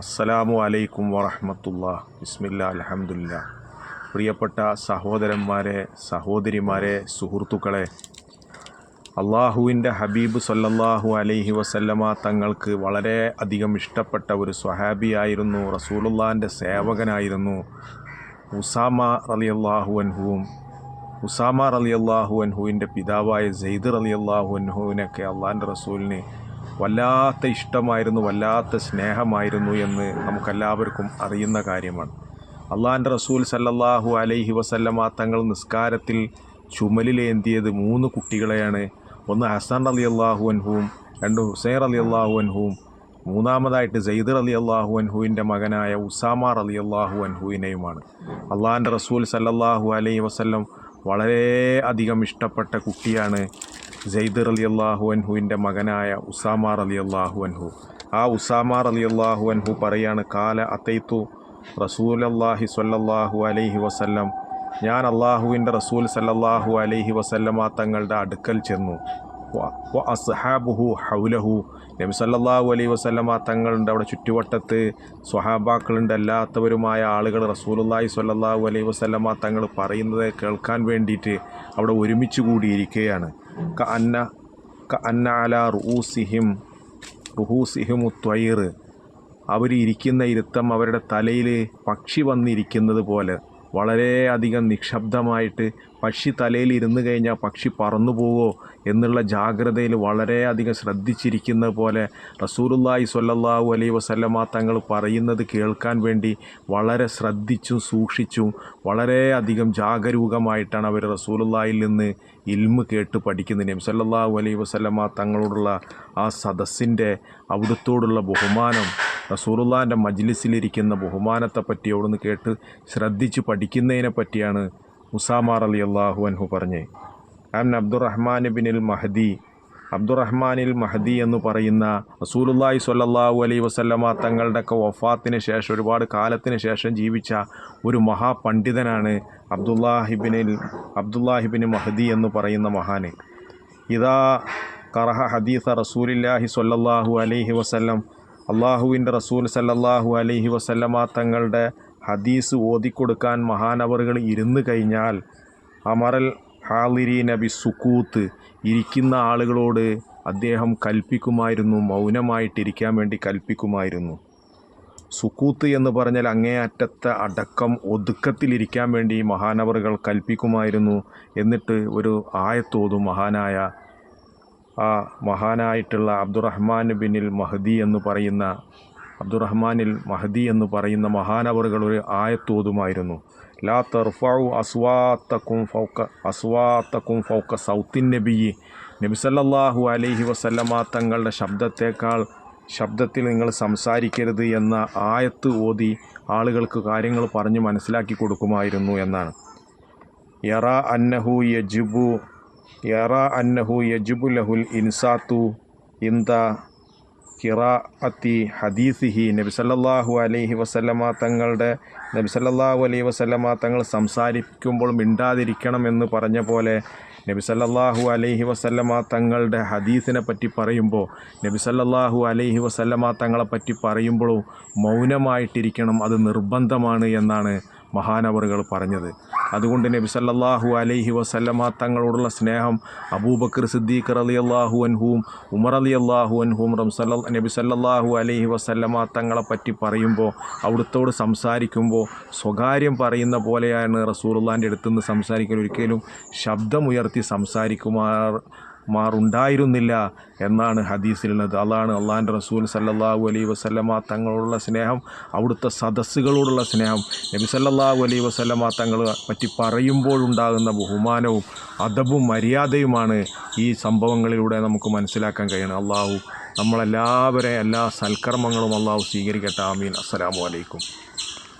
അസ്സലാമു അലൈക്കും വറഹമത്തുള്ള. ബിസ്മില്ല അലഹമുല്ല പ്രിയപ്പെട്ട സഹോദരന്മാരെ സഹോദരിമാരെ സുഹൃത്തുക്കളെ അള്ളാഹുവിന്റെ ഹബീബ് സല്ലല്ലാഹു അലൈഹി വസല്ലമ തങ്ങൾക്ക് വളരെ അധികം ഇഷ്ടപ്പെട്ട ഒരു സ്വഹാബിയായിരുന്നു റസൂലുള്ളാന്റെ സേവകനായിരുന്നു. ഉസാമ റളിയല്ലാഹു അൻഹുവും ഉസാമ റളിയല്ലാഹു അൻഹുവിന്റെ പിതാവായ സെയ്ദ് റളിയല്ലാഹു അൻഹുവിനൊക്കെ അള്ളാന്റെ റസൂലിന് വല്ലാത്ത ഇഷ്ടമായിരുന്നു വല്ലാത്ത സ്നേഹമായിരുന്നു എന്ന് നമുക്കെല്ലാവർക്കും അറിയുന്ന കാര്യമാണ്. അള്ളാഹാന്റെ റസൂൽ സല്ലല്ലാഹു അലൈഹി വസല്ലമ തങ്ങൾ നിസ്കാരത്തിൽ ചുമലിലേന്തിയത് മൂന്ന് കുട്ടികളെയാണ്. ഒന്ന് ഹസൻ അലി അള്ളാഹു അൻഹുവും രണ്ട് ഹുസൈർ അലി അള്ളാഹു അൻഹുവും മൂന്നാമതായിട്ട് സെയ്ദർ അലി അള്ളാഹു അൻഹുവിന്റെ മകനായ ഉസാമാർ അലി അള്ളാഹു അൻഹുവിനെയുമാണ്. അള്ളാഹാന്റെ റസൂൽ സല്ലല്ലാഹു അലൈഹി വസല്ലം വളരെ അധികം ഇഷ്ടപ്പെട്ട കുട്ടിയാണ്. സെയ്ദർ അലി അള്ളാഹു അൻഹുവിന്റെ മകനായ ഉസാമാർ അലി അള്ളാഹു അൻഹു. ആ ഉസാമാർ അലി അള്ളാഹു അൻഹു പറയാണ് കാല അത്തൈത്തു റസൂൽ അള്ളാഹി സ്വല്ലല്ലാഹു അലൈഹി വസല്ലം. ഞാൻ അള്ളാഹുവിന്റെ റസൂൽ സല്ലല്ലാഹു അലൈഹി വസല്ലമ തങ്ങളുടെ അടുക്കൽ ചെന്നു. അസ്ഹാബുഹു ഹൗലഹു. നബി സല്ലല്ലാഹു അലൈഹി വസല്ലമ തങ്ങളുണ്ട് അവിടെ ചുറ്റുവട്ടത്ത്. സ്വഹാബാക്കളുണ്ട് അല്ലാത്തവരുമായ ആളുകൾ റസൂലുള്ളാഹി സ്വല്ലല്ലാഹു അലൈഹി വസല്ലമ തങ്ങൾ പറയുന്നത് കേൾക്കാൻ വേണ്ടിയിട്ട് അവിടെ ഒരുമിച്ച് കൂടിയിരിക്കുകയാണ്. ക അന്ന ക അന്ന അല റുഹൂസിഹിം ത്വയർ അവർ ഇരിക്കുന്ന ഇരുത്തം അവരുടെ തലയിൽ പക്ഷി വന്നിരിക്കുന്നത് പോലെ. വളരെയധികം നിശബ്ദമായിട്ട് പക്ഷി തലയിൽ ഇരുന്ന് കഴിഞ്ഞാൽ പക്ഷി പറന്നു പോവോ എന്നുള്ള ജാഗ്രതയിൽ വളരെയധികം ശ്രദ്ധിച്ചിരിക്കുന്ന പോലെ റസൂലുള്ളാഹി സ്വല്ലല്ലാഹു അലൈഹി വസല്ലമ തങ്ങൾ പറയുന്നത് കേൾക്കാൻ വേണ്ടി വളരെ ശ്രദ്ധിച്ചും സൂക്ഷിച്ചും വളരെയധികം ജാഗരൂകമായിട്ടാണ് അവർ റസൂലുള്ളാഹിൽ നിന്ന് ഇൽമ് കേട്ട് പഠിക്കുന്നത്. നബി സ്വല്ലല്ലാഹു അലൈഹി വസല്ലമ തങ്ങളോടുള്ള ആ സദസ്സിന്റെ അവിടുത്തോടുള്ള ബഹുമാനം റസൂറുല്ലാന്റെ മജ്ലിസിലിരിക്കുന്ന ബഹുമാനത്തെപ്പറ്റി അവിടുന്ന് കേട്ട് ശ്രദ്ധിച്ച് പഠിക്കുന്നതിനെ പറ്റിയാണ് മുസാമാർ അലി അള്ളാഹു അൻഹു പറഞ്ഞത്. അൻ അബ്ദുറഹ്മാൻ ബിനിൽ മഹദി. അബ്ദുറഹ്മാനിൽ മഹദി എന്ന് പറയുന്ന റസൂലുല്ലാഹി സ്വല്ലല്ലാഹു അലൈഹി വസല്ലമ തങ്ങളുടെയൊക്കെ വഫാത്തിന് ശേഷം ഒരുപാട് കാലത്തിന് ശേഷം ജീവിച്ച ഒരു മഹാപണ്ഡിതനാണ് അബ്ദുല്ലാഹിബിനിൽ അബ്ദുല്ലാഹിബിന് മഹദി എന്ന് പറയുന്ന മഹാന്. ഇതാ കറഹ ഹദീസ റസൂലില്ലാഹി സ്വല്ലല്ലാഹു അലൈഹി വസല്ലം അള്ളാഹുവിന്റെ റസൂൽ സല്ലല്ലാഹു അലൈഹി വസല്ലമ തങ്ങളുടെ ഹദീസ് ഓതിക്കൊടുക്കാൻ മഹാനവറുകൾ ഇരുന്ന് കഴിഞ്ഞാൽ അമറൽ ഹാലിരി നബി സുക്കൂത്ത് ഇരിക്കുന്ന ആളുകളോട് അദ്ദേഹം കൽപ്പിക്കുമായിരുന്നു മൗനമായിട്ടിരിക്കാൻ വേണ്ടി കൽപ്പിക്കുമായിരുന്നു. സുക്കൂത്ത് എന്ന് പറഞ്ഞാൽ അങ്ങേയറ്റത്തെ അടക്കം ഒതുക്കത്തിലിരിക്കാൻ വേണ്ടി മഹാനവറുകൾ കൽപ്പിക്കുമായിരുന്നു എന്നിട്ട് ഒരു ആയത്തോതും മഹാനായ ആ മഹാനായിട്ടുള്ള അബ്ദുറഹ്മാൻ ബിനിൽ മഹദി എന്ന് പറയുന്ന അബ്ദുറഹ്മാനിൽ മഹദി എന്ന് പറയുന്ന മഹാനവറുകൾ ഒരു ആയത്തോതുമായിരുന്നു ലാ തർഫു അസ്വാത്തക്കും ഫൗക്ക അസ്വാത്തക്കും ഫൗക്ക സൗത്തിൻ നബി നബിസല്ലാഹു അലൈഹി വസല്ലമ തങ്ങളുടെ ശബ്ദത്തേക്കാൾ ശബ്ദത്തിൽ നിങ്ങൾ സംസാരിക്കരുത് എന്ന ആയത്ത് ഓതി ആളുകൾക്ക് കാര്യങ്ങൾ പറഞ്ഞ് മനസ്സിലാക്കി കൊടുക്കുമായിരുന്നു എന്നാണ്. യറ അന്നഹു യജുബു യറ അന്നഹു യജുബുലഹുൽ ഇൻസാത്തു ഇന്ത കിറാഅത്തി ഹദീസിഹി നബി സല്ലല്ലാഹു അലൈഹി വസല്ലമ തങ്ങളുടെ നബി സല്ലല്ലാഹു അലൈഹി വസല്ലമ തങ്ങൾ സംസാരിക്കുമ്പോൾ മിണ്ടാതിരിക്കണം എന്ന് പറഞ്ഞ പോലെ നബി സല്ലല്ലാഹു അലൈഹി വസല്ലമ തങ്ങളുടെ ഹദീസിനെ പറ്റി പറയുമ്പോൾ നബി സല്ലല്ലാഹു അലൈഹി വസല്ലമ തങ്ങളെ പറ്റി പറയുമ്പോഴും മൗനമായിട്ടിരിക്കണം. അത് നിർബന്ധമാണ് എന്നാണ് മഹാനവറുകൾ പറഞ്ഞത്. അതുകൊണ്ട് നബി സല്ലാഹു അലൈഹി വസല്ലമ തങ്ങളോടുള്ള സ്നേഹം അബൂബക്കർ സിദ്ദീഖ് അലി അള്ളാഹു അൻഹുവും ഉമർ അലി അള്ളാഹു അൻഹും റംസല്ല നബി സല്ലാഹു അലൈഹി വസല്ലമ തങ്ങളെ പറ്റി പറയുമ്പോൾ അവിടുത്തോട് സംസാരിക്കുമ്പോൾ സ്വകാര്യം പറയുന്ന പോലെയാണ് റസൂറുള്ളാന്റെ അടുത്തുനിന്ന് സംസാരിക്കൽ. ഒരിക്കലും ശബ്ദമുയർത്തി സംസാരിക്കുമാർ മാറുണ്ടായിരുന്നില്ല എന്നാണ് ഹദീസിലുള്ളത്. അതാണ് അള്ളാഹിന്റെ റസൂൽ സല്ലല്ലാഹു അലൈ വസ്ലമ തങ്ങളോടുള്ള സ്നേഹം അവിടുത്തെ സദസ്സുകളോടുള്ള സ്നേഹം. നബി സല്ലല്ലാഹു അലൈ വസ്ലമ തങ്ങൾ പറ്റി പറയുമ്പോഴുണ്ടാകുന്ന ബഹുമാനവും അദബും മര്യാദയുമാണ് ഈ സംഭവങ്ങളിലൂടെ നമുക്ക് മനസ്സിലാക്കാൻ കഴിയണം. അള്ളാഹു നമ്മളെല്ലാവരെയും എല്ലാ സൽക്കർമ്മങ്ങളും അള്ളാഹു സ്വീകരിക്കട്ടെ. ആമീൻ. അസ്സലാമു അലൈക്കും.